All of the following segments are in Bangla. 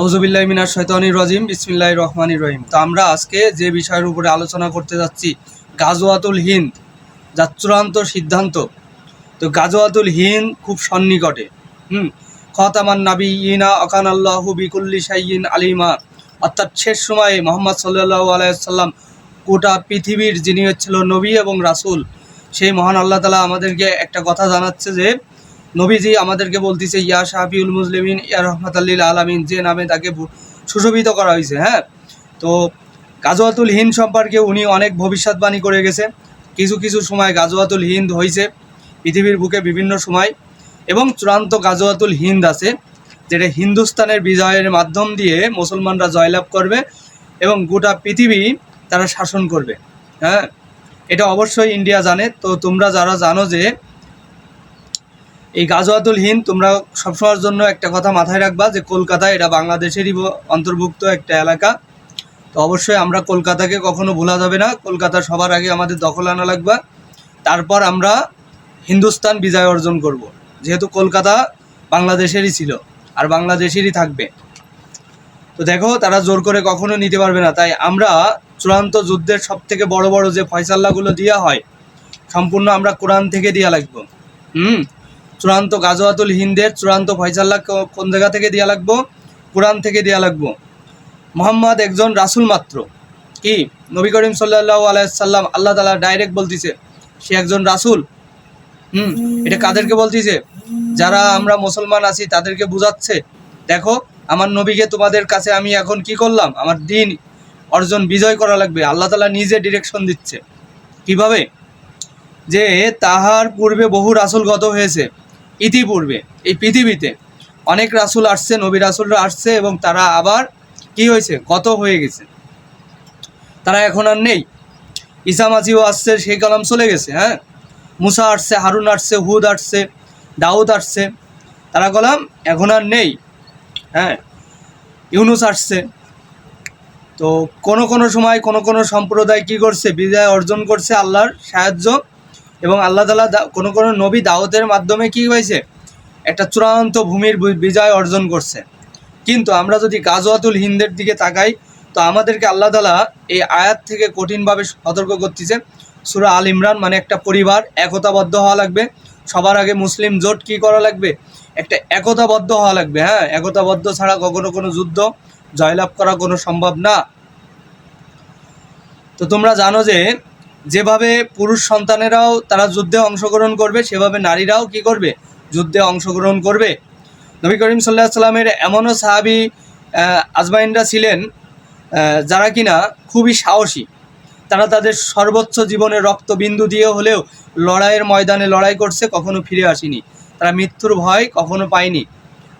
আউজুবিল্লাহ মিনার শৈতানি রাজিম বিসমিল্লাহ রহমানি রহিম। তো আমরা আজকে যে বিষয়ের উপরে আলোচনা করতে যাচ্ছি, গাজওয়াতুল হিন্দ, যার চূড়ান্ত সিদ্ধান্ত। তো গাজওয়াতুল হিন্দ খুব সন্নিকটে, হুম? খতামান নাবি ইনা অকান আল্লাহু বিকুল্লি সাইয়িন আলিমা। অর্থাৎ শেষ সময়ে মোহাম্মদ সাল্লাহ আলাইসাল্লাম গোটা পৃথিবীর যিনি হচ্ছিল নবী এবং রাসূল, সেই মহান আল্লাহ তালা আমাদেরকে একটা কথা জানাচ্ছে যে নবীজি আমাদেরকে বলতেছে, ইয়া শাহিউল মুসলিমিন, ইয়া রহমতাল্লিল আলামিন যে নামে তাকে সুশোভিত করা হয়েছে হ্যাঁ? তো গাজওয়াতুল হিন্দ সম্পর্কে উনি অনেক ভবিষ্যৎবাণী করে গেছে। কিছু কিছু সময় গাজওয়াতুল হিন্দ হয়েছে পৃথিবীর বুকে বিভিন্ন সময়। এবং চূড়ান্ত গাজওয়াতুল হিন্দ আছে, যেটা হিন্দুস্তানের বিজয়ের মাধ্যম দিয়ে মুসলমানরা জয়লাভ করবে এবং গোটা পৃথিবী তারা শাসন করবে হ্যাঁ? এটা অবশ্যই ইন্ডিয়া জানে। তো তোমরা যারা জানো যে এই গাজওয়াতুল হিন্দ, তোমরা সবসময়ের জন্য একটা কথা মাথায় রাখবা যে কলকাতা এটা বাংলাদেশেরই অন্তর্ভুক্ত একটা এলাকা। তো অবশ্যই আমরা কলকাতাকে কখনো ভোলা যাবে না। কলকাতা সবার আগে আমাদের দখল আনা লাগবে। তারপর আমরা হিন্দুস্তান বিজয় অর্জন করব। যেহেতু কলকাতা বাংলাদেশেরই ছিল আর বাংলাদেশেরই থাকবে। তো দেখো, তারা জোর করে কখনো নিতে পারবে না। তাই আমরা চূড়ান্ত যুদ্ধের সব থেকে বড় বড় যে ফয়সাল্লাগুলো দেওয়া হয়, সম্পূর্ণ আমরা কোরআন থেকে দেওয়া লাগবো। হুম? চূড়ান্ত গাজওয়াতুল হিন্দের চূড়ান্ত ফয়সাল্লা কোন জায়গা থেকে দেওয়া লাগবো? কোরআন থেকে দেওয়া লাগবো। মোহাম্মদ একজন রাসূল মাত্র। কি? নবী করিম সাল্লাহ আলাইসাল্লাম আল্লাহ তালা ডাইরেক্ট বলতিছে, সে একজন রাসূল। হুম, এটা কাদেরকে বলতিছে? যারা আমরা মুসলমান আছি, তাদেরকে বুঝাচ্ছে। দেখো, আমার নবীকে তোমাদের কাছে আমি এখন কি করলাম? আমার দিন অর্জন বিজয় করা লাগবে। আল্লাহ তালা নিজে ডিরেকশন দিচ্ছে। কীভাবে? যে তাহার পূর্বে বহু রাসূল গত হয়েছে। ইতিপূর্বে এই পৃথিবীতে। অনেক রাসুল আসছে, নবী রাসুলরা আসছে এবং তারা আবার কি হয়েছে? গত হয়ে গেছে। তারা এখন আর নেই। ঈসা মাসিও আসছে, সেই কালাম চলে গেছে হ্যাঁ? মুসা আসছে, হারুন আসছে, হুদ আসছে, দাউদ আসছে। তারা কলাম এখন আর নেই হ্যাঁ? ইউনুস আসছে। তো কোনো কোনো সময় কোনো কোনো সম্প্রদায় কি করছে? বিজয় অর্জন করছে আল্লাহর সাহায্য এবং আল্লাহ তালা কোনো কোনো নবী দাওয়াতের মাধ্যমে কি হয়েছে? একটা চূড়ান্ত ভূমির বিজয় অর্জন করছে। কিন্তু আমরা যদি গাজওয়াতুল হিন্দের দিকে তাকাই, তো আমাদেরকে আল্লাহ তালা এই আয়াত থেকে কঠিনভাবে সতর্ক করতেছে। সুরা আল ইমরান মানে একটা পরিবার একতাবদ্ধ হওয়া লাগবে। সবার আগে মুসলিম জোট কি করা লাগবে? একটা একতাবদ্ধ হওয়া লাগবে হ্যাঁ? একতাবদ্ধ ছাড়া কখনো কোনো যুদ্ধ, জয়লাভ করা কোনো সম্ভব না। তো তোমরা জানো যে যেভাবে পুরুষ সন্তানেরাও তারা যুদ্ধে অংশগ্রহণ করবে, সেভাবে নারীরাও কি করবে? যুদ্ধে অংশগ্রহণ করবে। নবী করিম সাল্লাহ সাল্লামের এমনও সাহাবি আজমাইনরা ছিলেন যারা কিনা খুবই সাহসী। তারা তাদের সর্বোচ্চ জীবনের রক্তবিন্দু দিয়ে হলেও লড়াইয়ের ময়দানে লড়াই করছে, কখনো ফিরে আসেনি। তারা মৃত্যুর ভয় কখনো পায়নি।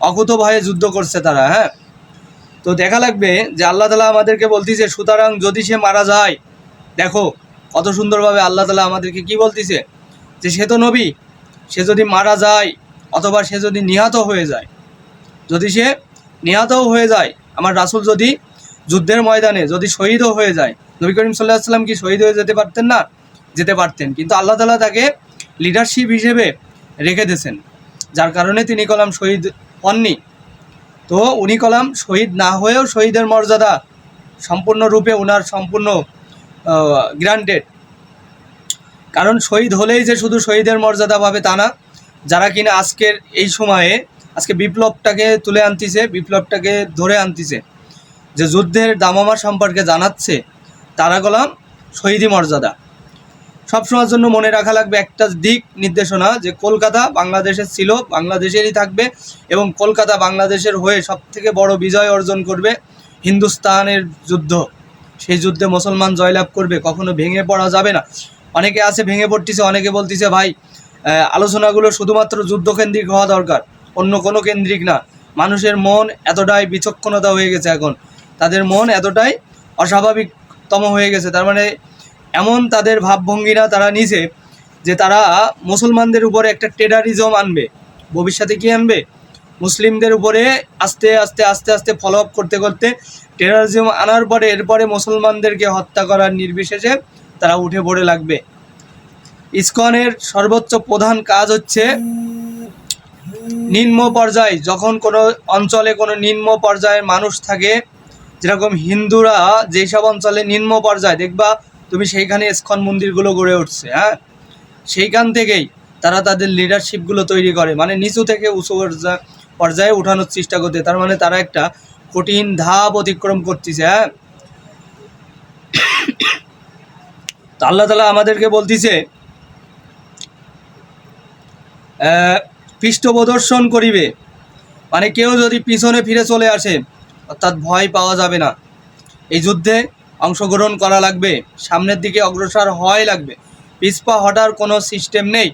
অকুত ভয়ে যুদ্ধ করছে তারা হ্যাঁ? তো দেখা লাগবে যে আল্লাহ তালা আমাদেরকে বলতিছে, সুতরাং যদি সে মারা যায়, দেখো কত সুন্দরভাবে আল্লাহ তালা আমাদেরকে কি বলতিছে? যে সে তো নবী, সে যদি মারা যায় অথবা সে যদি নিহত হয়ে যায়, যদি সে নিহতও হয়ে যায়, আমার রাসূল যদি যুদ্ধের ময়দানে যদি শহীদও হয়ে যায়, নবী করিম সাল্লাহ সাল্লাম কি শহীদ হয়ে যেতে পারতেন না? যেতে পারতেন। কিন্তু আল্লাহ তালা তাকে লিডারশিপ হিসেবে রেখে দিয়েছেন। যার কারণে তিনি কলাম শহীদ হননি। তো উনি কলাম শহীদ না হয়েও শহীদের মর্যাদা সম্পূর্ণরূপে ওনার সম্পূর্ণ গ্রান্টেড কারণ শহীদ হলেই যে শুধু শহীদের মর্যাদা পাবে তা না, যারা কিনা আজকের এই সময়ে, আজকে বিপ্লবটাকে তুলে আনতিছে, বিপ্লবটাকে ধরে আনতিছে, যে যুদ্ধের দামামা সম্পর্কে জানাচ্ছে, তারা গলাম শহীদি মর্যাদা। সবসময়ের জন্য মনে রাখা লাগবে একটা দিক নির্দেশনা, যে কলকাতা বাংলাদেশের ছিল, বাংলাদেশেরই থাকবে এবং কলকাতা বাংলাদেশের হয়ে সব থেকে বড় বিজয় অর্জন করবে হিন্দুস্তানের যুদ্ধ। সেই যুদ্ধে মুসলমান জয়লাভ করবে, কখনো ভেঙে পড়া যাবে না। অনেকে আছে ভেঙে পড়তেছে, অনেকে বলতেছে, ভাই আলোচনাগুলো শুধুমাত্র যুদ্ধকেন্দ্রিক হওয়া দরকার, অন্য কোনো কেন্দ্রিক না। মানুষের মন এতটাই বিচক্ষণতা হয়ে গেছে এখন। তাদের মন এতটাই অস্বাভাবিকতম হয়ে গেছে। তার মানে এমন তাদের ভাবভঙ্গিরা তারা নিছে যে তারা মুসলমানদের উপরে একটা টেরারিজম আনবে। ভবিষ্যতে কি আনবে? মুসলিমদের উপরে আস্তে আস্তে আস্তে আস্তে ফলো আপ করতে করতে টেরারিজম আনার পরে এরপরে মুসলমানদেরকে হত্যা করার নির্বিশেষে তারা উঠে পড়ে লাগবে। ইসকনের সর্বোচ্চ প্রধান কাজ হচ্ছে নিম্ন পর্যায়। যখন কোনো অঞ্চলে কোনো নিম্ন পর্যায়ের মানুষ থাকে, যেরকম হিন্দুরা যেসব অঞ্চলে নিম্ন পর্যায়ে, দেখবা তুমি সেইখানে ইস্কন মন্দিরগুলো গড়ে উঠছে হ্যাঁ? সেইখান থেকেই তারা তাদের লিডারশিপগুলো তৈরি করে। মানে নিচু থেকে উঁচু পর্যা- পর্যায়ে উঠানোর চেষ্টা করতে। তার মানে তারা একটা কঠিন ধাপ অতিক্রম করতেছে হ্যাঁ? আল্লাহ তালা আমাদেরকে বলতিছে পৃষ্ঠ প্রদর্শন করিবে। মানে কেউ যদি পিছনে ফিরে চলে আসে, অর্থাৎ ভয় পাওয়া যাবে না। এই যুদ্ধে অংশগ্রহণ করা লাগবে, সামনের দিকে অগ্রসর হওয়াই লাগবে। পিছপা হটার কোনো সিস্টেম নেই।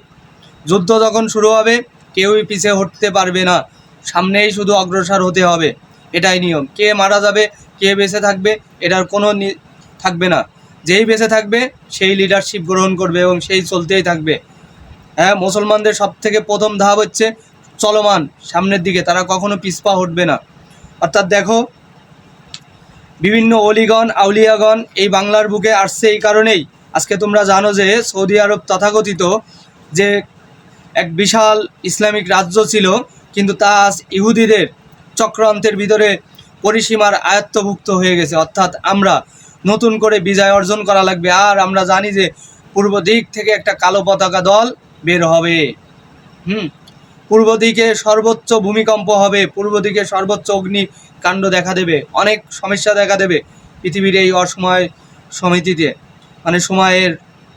যুদ্ধ যখন শুরু হবে, কেউই পিছে হটতে পারবে না। সামনেই শুধু অগ্রসর হতে হবে। এটাই নিয়ম। কে মারা যাবে, কে বেঁচে থাকবে, এটার কোনো থাকবে না। যেই বেঁচে থাকবে, সেই লিডারশিপ গ্রহণ করবে এবং সেই চলতেই থাকবে। হ্যাঁ মুসলমানদের সব থেকে প্রথম ধাপ হচ্ছে চলমান, সামনের দিকে। তারা কখনো পিছপা হটবে না। অর্থাৎ দেখো, বিভিন্ন অলিগণ, আউলিয়াগণ এই বাংলার বুকে আসছে এই কারণেই। আজকে তোমরা জানো যে সৌদি আরব তথাকথিত যে এক বিশাল ইসলামিক রাজ্য ছিল, কিন্তু তা আজ ইহুদিদের চক্রান্তের ভিতরে পরিসীমার আয়ত্তভুক্ত হয়ে গেছে। অর্থাৎ আমরা নতুন করে বিজয় অর্জন করা লাগবে। আর আমরা জানি যে পূর্ব দিক থেকে একটা কালো পতাকা দল বের হবে। হুম? পূর্ব দিকে সর্বোচ্চ ভূমিকম্প হবে। পূর্ব দিকে সর্বোচ্চ অগ্নিকাণ্ড দেখা দেবে। অনেক সমস্যা দেখা দেবে পৃথিবীর এই অসময় সমিতিতে। মানে সময়ের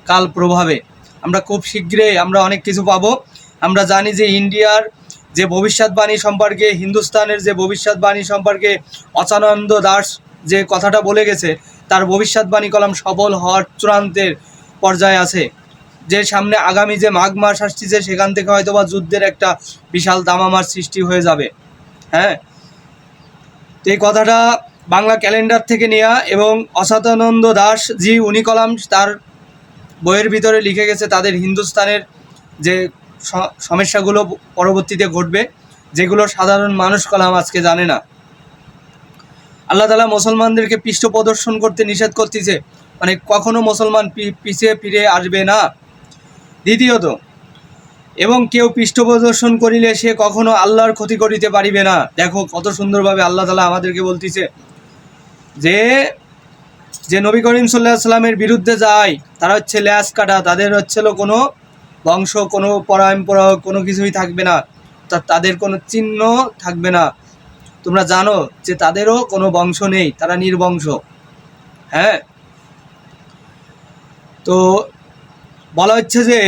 কাল প্রভাবে আমরা খুব শীঘ্রই আমরা অনেক কিছু পাবো। আমরা জানি যে ইন্ডিয়ার যে ভবিষ্যৎবাণী সম্পর্কে, হিন্দুস্তানের যে ভবিষ্যৎবাণী সম্পর্কে অচানন্দ দাস যে কথাটা বলে গেছে, তার ভবিষ্যৎবাণী কলাম সফল হওয়ার চূড়ান্তের পর্যায়ে আছে। যে সামনে আগামী যে মাঘ মাস আসছে সেখান থেকে হয়তো বা যুদ্ধের একটা বিশাল দামামার সৃষ্টি হয়ে যাবে। হ্যাঁ? তো এই কথাটা বাংলা ক্যালেন্ডার থেকে নেওয়া এবং অসাতানন্দ দাস জি, উনি কলাম তার বইয়ের ভিতরে লিখে গেছে, তাদের হিন্দুস্তানের যে সমস্যাগুলো পরবর্তীতে ঘটবে, যেগুলো সাধারণ মানুষ কলাম আজকে জানে না। আল্লাহ তালা মুসলমানদেরকে পৃষ্ঠ প্রদর্শন করতে নিষেধ করতেছে মানে কখনো মুসলমান পিছিয়ে ফিরে আসবে না। দ্বিতীয়ত, এবং কেউ পৃষ্ঠ প্রদর্শন করিলে সে কখনো আল্লাহর ক্ষতি করিতে পারিবে না। দেখো কত সুন্দরভাবে আল্লাহ তালা আমাদেরকে বলতেছে যে যে নবী করিম সাল্লাহ সাল্লামের বিরুদ্ধে যায়, তারা হচ্ছে ল্যাস কাটা, তাদের হচ্ছিল কোনো বংশ, কোনো পরম্পরা কোনো কিছুই থাকবে না। তাদের কোনো চিহ্ন থাকবে না। তোমরা জানো যে তাদেরও কোনো বংশ নেই, তারা নির্বংশ। হ্যাঁ? তো বলা হচ্ছে যে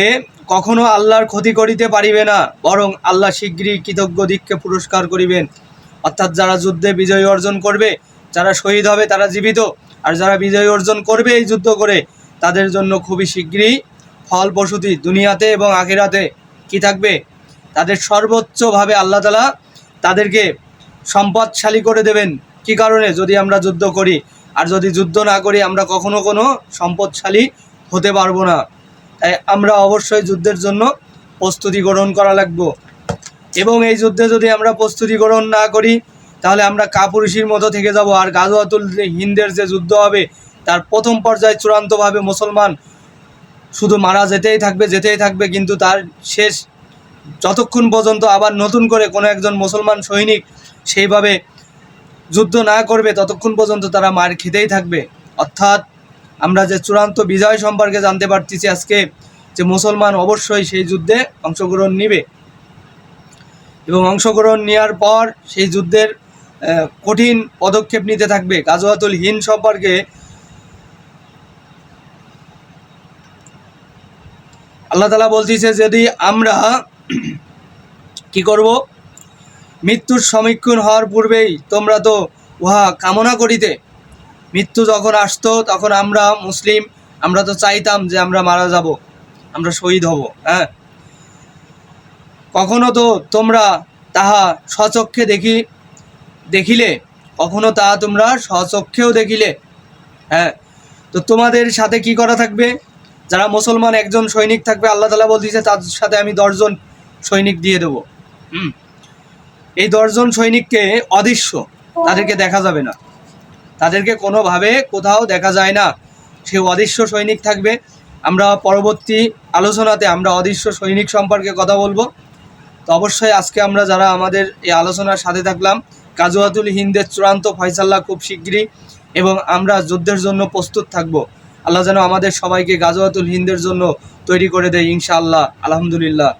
কখনো আল্লাহর ক্ষতি করিতে পারিবে না, বরং আল্লাহ শীঘ্রই কৃতজ্ঞ দিককে পুরস্কার করিবেন। অর্থাৎ যারা যুদ্ধে বিজয় অর্জন করবে, যারা শহীদ হবে, তারা জীবিত। আর যারা বিজয় অর্জন করবে এই যুদ্ধ করে, তাদের জন্য খুবই শীঘ্রই ফল প্রসূতি দুনিয়াতে এবং আখিরাতে কি থাকবে? তাদের সর্বোচ্চভাবে আল্লাহ তালা তাদেরকে সম্পদশালী করে দেবেন। কি কারণে? যদি আমরা যুদ্ধ করি। আর যদি যুদ্ধ না করি, আমরা কখনো কোনো সম্পদশালী হতে পারব না। তাই আমরা অবশ্যই যুদ্ধের জন্য প্রস্তুতি গ্রহণ করা লাগবো। এবং এই যুদ্ধে যদি আমরা প্রস্তুতি গ্রহণ না করি, তাহলে আমরা কাপুরুষির মতো থেকে যাব। আর গাজওয়াতুল হিন্দের যে যুদ্ধ হবে, তার প্রথম পর্যায়ে চূড়ান্তভাবে মুসলমান শুধু মারা যেতেই থাকবে যেতেই থাকবে, কিন্তু তার শেষ যতক্ষণ পর্যন্ত আবার নতুন করে কোনো একজন মুসলমান সৈনিক সেইভাবে যুদ্ধ না করবে, ততক্ষণ পর্যন্ত তারা মার খেতেই থাকবে। অর্থাৎ আমরা যে চূড়ান্ত বিজয় সম্পর্কে জানতে পারতেছি আজকে, যে মুসলমান অবশ্যই সেই যুদ্ধে অংশগ্রহণ নেবে। এবং অংশগ্রহণ নেওয়ার পর সেই যুদ্ধের কঠিন পদক্ষেপ নিতে থাকবে। গাজওয়াতুল হিন্দ সম্পর্কে আল্লাহ তালা বলতেছে, যদি আমরা কি করব? মৃত্যুর সমীক্ষণ হওয়ার পূর্বেই তোমরা তো উহা কামনা করিতে। মৃত্যু যখন আসতো, তখন আমরা মুসলিম, আমরা তো চাইতাম যে আমরা মারা যাব, আমরা শহীদ হব হ্যাঁ? কখনো তো তোমরা তাহা স্বচক্ষে দেখি, দেখিলে? কখনো তাহা তোমরা স্বচক্ষেও দেখিলে হ্যাঁ? তো তোমাদের সাথে কি করা থাকবে? যারা মুসলমান, একজন সৈনিক থাকবে, আল্লাহ তালা বলতেছে, তার সাথে আমি দশজন সৈনিক দিয়ে দেবো। হুম? এই দশজন সৈনিককে অদৃশ্য, তাদেরকে দেখা যাবে না। তাদেরকে কোনোভাবে কোথাও দেখা যায় না। সে অদৃশ্য সৈনিক থাকবে। আমরা পরবর্তী আলোচনাতে আমরা অদৃশ্য সৈনিক সম্পর্কে কথা বলব। তো অবশ্যই আজকে আমরা যারা আমাদের এই আলোচনার সাথে থাকলাম, কাজুয়াতুল হিন্দের চূড়ান্ত ফয়সাল্লা খুব শীঘ্রই এবং আমরা যুদ্ধের জন্য প্রস্তুত থাকব। আল্লাহ যেন আমাদের সবাইকে গাজওয়াতুল হিন্দের জন্য তৈরি করে দেয় ইনশাআল্লাহ আলহামদুলিল্লাহ।